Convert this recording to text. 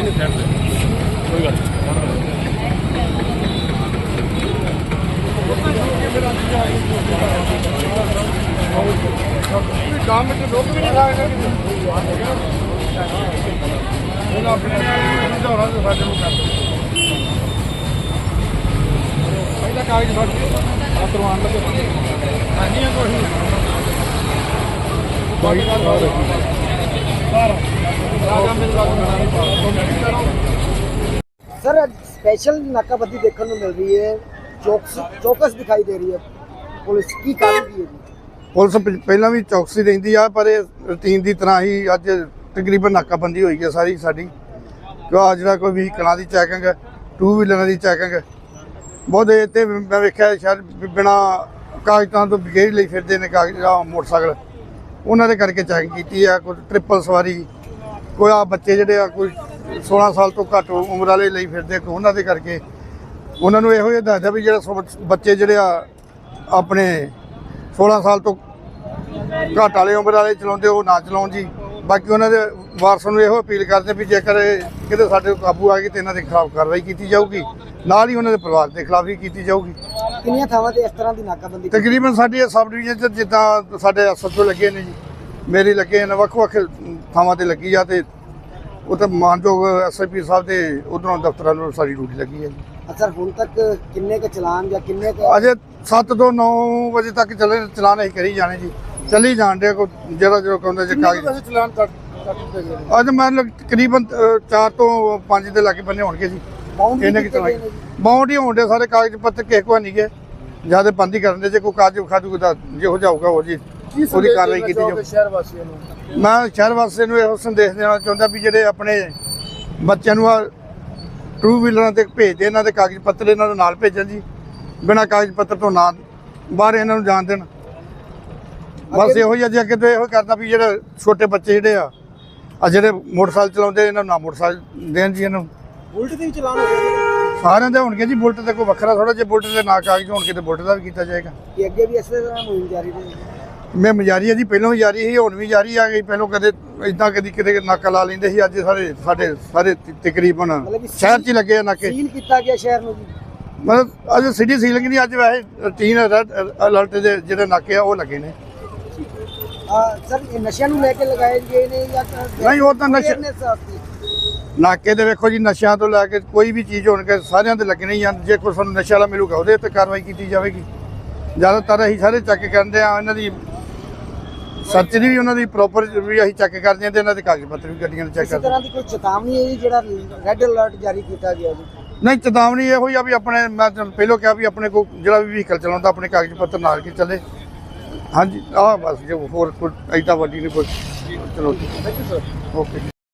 ਗਲਤੀ ਨਹੀਂ ਸਾਈਡ ਤੇ ਕੋਈ ਗੱਲ ਨਹੀਂ ਕੰਮ ਚ ਲੋਕ ਵੀ ਨਹੀਂ ਲਾਗੇ ਹੁਣ ਆਪਣੇ ਨਾਲ ਹੀ ਸਮਝਾਉਣਾ ਤੇ ਸਾਡੇ ਨੂੰ ਕਰ ਪਹਿਲਾਂ ਕਾਗਜ਼ ਫੜ ਕੇ ਆ ਕਰਵਾਉਣ ਲੱਗੇ ਹਾਂਜੀ ਆ ਕੋਈ ਬਾਈ ਸਾਰਾ ਰਾਜਾ ਮੇਰੇ ਕੋਲ ਸਰ ਅੱਜ ਸਪੈਸ਼ਲ ਨਾਕਾਬੰਦੀ ਦੇਖਣ ਨੂੰ ਮਿਲ ਰਹੀ ਹੈ ਚੌਕਸ ਚੌਕਸ ਦਿਖਾਈ ਦੇ ਰਹੀ ਹੈ ਪੁਲਿਸ ਕੀ ਕਰ ਰਹੀ ਹੈ ਜੀ ਪੁਲਿਸ ਪ- ਪਹਿਲਾਂ ਵੀ ਚੌਕਸੀ ਰਹਿੰਦੀ ਆ ਪਰ ਇਹ ਰੂਟੀਨ ਦੀ ਤਰ੍ਹਾਂ ਹੀ ਅੱਜ ਤਕਰੀਬਨ ਨਾਕਾਬੰਦੀ ਹੋਈ ਹੈ ਸਾਰੀ ਸਾਡੀ ਕਿ ਆਹ ਜਿਹੜਾ ਕੋਈ ਵਹੀਕਲਾਂ ਦੀ ਚੈਕਿੰਗ ਟੂ ਵੀਲਰਾਂ ਦੀ ਚੈਕਿੰਗ ਬਹੁਤ ਇਹ ਤੇ ਮੈਂ ਵੇਖਿਆ ਸ਼ਾਇਦ ਬਿਨਾ ਕਾਗਜ਼ਾਂ ਤੋਂ ਬਗੈਰ ਲਈ ਫਿਰਦੇ ਨੇ ਕਾਗਜ਼ ਆਹ ਮੋਟਰਸਾਈਕਲ ਉਹਨਾਂ ਦੇ ਕਰਕੇ ਚੈਕਿੰਗ ਕੀਤੀ ਆ ਕੋਈ ਟ੍ਰਿਪਲ ਸਵਾਰੀ ਕੋਈ ਆ ਬੱਚੇ ਜਿਹੜੇ ਆ ਕੋਈ 16 ਸਾਲ ਤੋਂ ਘੱਟ ਉਮਰ ਵਾਲੇ ਲਈ ਫਿਰਦੇ ਕੋਈ ਉਹਨਾਂ ਦੇ ਕਰਕੇ। ਉਹਨਾਂ ਨੂੰ ਇਹੋ ਜਿਹਾ ਦੱਸਦਾ ਵੀ ਜਿਹੜਾ ਬੱਚੇ ਜਿਹੜੇ ਆ ਆਪਣੇ 16 ਸਾਲ ਤੋਂ ਘੱਟ ਵਾਲੇ ਉਮਰ ਵਾਲੇ ਚਲਾਉਂਦੇ ਉਹ ਨਾ ਚਲਾਉਣ ਜੀ। ਬਾਕੀ ਉਹਨਾਂ ਦੇ ਵਾਰਸਾਂ ਨੂੰ ਇਹੋ ਅਪੀਲ ਕਰਦੇ ਵੀ ਜੇਕਰ ਕਿਤੇ ਸਾਡੇ ਕਾਬੂ ਆ ਗਏ ਤੇ ਇਹਨਾਂ ਦੇ ਖਿਲਾਫ ਕਾਰਵਾਈ ਕੀਤੀ ਜਾਊਗੀ। ਨਾਲ ਹੀ ਉਹਨਾਂ ਦੇ ਪਰਿਵਾਰ ਦੇ ਖਿਲਾਫ ਵੀ ਕੀਤੀ ਜਾਊਗੀ। ਕਿੰਨੀਆਂ ਥਾਵਾਂ ਤੇ ਇਸ ਤਰ੍ਹਾਂ ਦੀ ਨਾਕਾਬੰਦੀ? ਤਕਰੀਬਨ ਸਾਡੀ ਸਬ ਡਿਵੀਜ਼ਨ ਚ ਜਿੱਦਾਂ ਸਾਡੇ ਐਸਐਚਓ ਲੱਗੇ ਨੇ ਜੀ ਮੇਰੀ ਲੱਗੇ ਨੇ ਵੱਖ ਵੱਖ ਥਾਵਾਂ ਤੇ ਲੱਗੀ ਆ ਤੇ ਉਹ ਤਾਂ ਮਾਨਯੋਗ ਐਸਆਈਪੀ ਸਾਹਿਬ ਦੇ ਉਧਰੋਂ ਦਫ਼ਤਰਾਂ ਨੂੰ ਸਾਡੀ ਡਿਊਟੀ ਲੱਗੀ ਹੈ ਜੀ। ਅੱਛਾ ਹੁਣ ਤੱਕ ਕਿੰਨੇ ਕ ਚਲਾਨ ਜਾਂ ਕਿੰਨੇ ਕ ਅਜੇ 7 ਤੋਂ 9 ਵਜੇ ਤੱਕ ਚੱਲੇ ਚਲਾਨ ਅਸੀਂ ਕਰੀ ਜਾਣੇ ਜੀ। ਚੱਲੀ ਜਾਣ ਦੇ ਕੋ ਜਿਹੜਾ ਜਿਹੜਾ ਕਹਿੰਦਾ ਜੇ ਕਾਗਜ਼ ਚਲਾਨ ਕੱਟ ਅੱਜ ਲਓ ਤਕਰੀਬਨ 4 ਤੋਂ 5 ਦੇ ਲਾਗੇ ਬੰਨੇ ਹੋਣਗੇ ਜੀ। ਬਾਉਂਡ ਇਹਨੇ ਕਿ ਚਲਾਈ ਬਾਉਂਡ ਹੀ ਹੋਣਦੇ ਸਾਰੇ ਕਾਗਜ਼ ਪੱਤਰ ਕਿਸੇ ਕੋ ਨਹੀਂ ਗਏ। ਜ਼ਿਆਦਾ ਬੰਦੀ ਕਰਨ ਦੇ ਜੇ ਕੋਈ ਕਾਗਜ਼ ਖਾਜੂ ਦਾ ਜਿਹੋ ਜਾਊਗਾ ਉਹ ਜੀ। ਉਹਦੀ ਕਾਰਵਾਈ ਕੀਤੀ ਜਾਊ। ਸ਼ਹਿਰ ਵਾਸੀਆਂ ਨੂੰ? ਮੈਂ ਸ਼ਹਿਰ ਵਾਸੀਆਂ ਨੂੰ ਇਹੋ ਸੰਦੇਸ਼ ਦੇਣਾ ਚਾਹੁੰਦਾ ਵੀ ਜਿਹੜੇ ਆਪਣੇ ਬੱਚਿਆਂ ਨੂੰ ਆ ਟੂ ਵੀਲਰਾਂ ਤੇ ਭੇਜਦੇ ਇਹਨਾਂ ਦੇ ਕਾਗਜ਼ ਪੱਤਰ ਇਹਨਾਂ ਦੇ ਨਾਲ ਭੇਜਣ ਜੀ ਬਿਨਾਂ ਕਾਗਜ਼ ਪੱਤਰ ਤੋਂ ਨਾ ਬਾਹਰ ਇਹਨਾਂ ਨੂੰ ਜਾਣ ਦੇਣ। ਬਸ ਇਹੋ ਹੀ ਅੱਜ ਅੱਗੇ ਤੋਂ ਇਹੋ ਕਰਦਾ ਵੀ ਜਿਹੜੇ ਛੋਟੇ ਬੱਚੇ ਜਿਹੜੇ ਆ ਆ ਜਿਹੜੇ ਮੋਟਰਸਾਈਕਲ ਚਲਾਉਂਦੇ ਇਹਨਾਂ ਨੂੰ ਨਾ ਮੋਟਰਸਾਈਕਲ ਦੇਣ ਜੀ ਇਹਨਾਂ। ਨੂੰ ਉਲਟ ਦੇ ਰਹੇ ਸਾਰਿਆਂ ਦੇ ਹੋਣਗੇ ਜੀ ਬੁਲਟ ਤੇ ਕੋਈ ਵੱਖਰਾ ਥੋੜਾ ਜੇ ਬੁਲਟ ਦੇ ਨਾ ਕਾਗਜ਼ ਹੋਣਗੇ ਤੇ ਬੁਲਟ ਦਾ ਵੀ ਕੀਤਾ ਜਾਏਗਾ। ਕਿ ਅੱਗੇ ਵੀ ਇਸੇ ਤਰ੍ਹਾਂ ਮੁਹਿੰਮ ਜਾਰੀ ਰਹੇਗੀ। ਮੈਂ ਮਜਾਰੀ ਜੀ ਪਹਿਲਾਂ ਵੀ ਜਾਰੀ ਸੀ ਹੁਣ ਵੀ ਜਾਰੀ ਆ ਗਈ। ਪਹਿਲਾਂ ਕਦੇ ਇਦਾਂ ਕਦੀ ਕਿਤੇ ਨਾਕਾ ਲਾ ਲੈਂਦੇ ਸੀ ਅੱਜ ਸਾਰੇ ਸਾਡੇ ਸਾਰੇ ਤਕਰੀਬਨ ਕਿ ਸ਼ਹਿਰ 'ਚ ਹੀ ਲੱਗੇ ਆ ਨਾਕੇ। ਸੀਲ ਕੀਤਾ ਗਿਆ ਸ਼ਹਿਰ ਨੂੰ ਜੀ? ਮਤਲਬ ਅੱਜ ਸਿਟੀ ਸੀਲਿੰਗ ਨਹੀਂ ਅੱਜ ਵੈਸੇ ਰੂਟੀਨ ਅਲਰਟ ਦੇ ਜਿਹੜੇ ਨਾਕੇ ਆ ਉਹ ਲੱਗੇ ਨੇ। ਸਰ ਇਹ ਨਸ਼ਿਆਂ ਨੂੰ ਲੈ ਕੇ ਲਗਾਏ ਗਏ ਨੇ ਜਾਂ ਨਹੀਂ, ਉਹ ਤਾਂ ਨਸ਼ੇ-। ਨਾਕੇ ਦੇ ਵੇਖੋ ਜੀ ਨਸ਼ਿਆਂ ਤੋਂ ਲੈ ਕੇ ਕੋਈ ਵੀ ਚੀਜ਼ ਹੋਣਗੇ ਸਾਰਿਆਂ ਦੇ ਲੱਗਣੇ ਹੀ ਆ ਜੇ ਕੋਈ ਸਾਨੂੰ ਨਸ਼ਾ ਵਾਲਾ ਮਿਲੂਗਾ ਉਹਦੇ ਤੇ ਕਾਰਵਾਈ ਕੀਤੀ ਜਾਵੇਗੀ। ਜ਼ਿਆਦਾਤਰ ਅਸੀਂ ਸਾਰੇ ਚੈੱਕ ਕਰਦੇ ਆ ਇਹਨਾਂ ਦੀ ਸਰਚ ਦੀ ਵੀ ਉਹਨਾਂ ਦੀ ਪ੍ਰੋਪਰ ਵੀ ਅਸੀਂ ਚੈੱਕ ਕਰਦੇ ਤੇ ਇਹਨਾਂ ਦੇ ਕਾਗਜ਼ ਪੱਤਰ ਵੀ ਗੱਡੀਆਂ ਦੇ ਚੈੱਕ ਕਿਸੇ ਕਰਦੇ ਤਰ੍ਹਾਂ ਦੀ ਕੋਈ ਚੇਤਾਵਨੀ ਹੈ ਜੀ ਜਿਹੜਾ ਰੈੱਡ ਅਲਰਟ ਜਾਰੀ ਕੀਤਾ ਗਿਆ ਜੀ? ਨਹੀਂ ਚੇਤਾਵਨੀ ਇਹੋ ਹੀ ਆ ਵੀ ਆਪਣੇ ਮੈਂ ਤੁਹਾਨੂੰ ਪਹਿਲਾਂ ਕਿਹਾ ਵੀ ਆਪਣੇ ਕੋ ਜਿਹੜਾ ਵੀ ਵਹੀਕਲ ਚਲਾਉਂਦਾ ਆਪਣੇ ਕਾਗਜ਼ ਪੱਤਰ ਨਾਲ ਕੇ ਚੱਲੇ। ਹਾਂਜੀ ਆਹ ਬਸ ਜੋ ਹੋਰ ਕੋਈ ਐਡਾ ਵੱਡੀ ਨਹੀਂ ਕੋਈ ਚਲੋ ਓਕੇ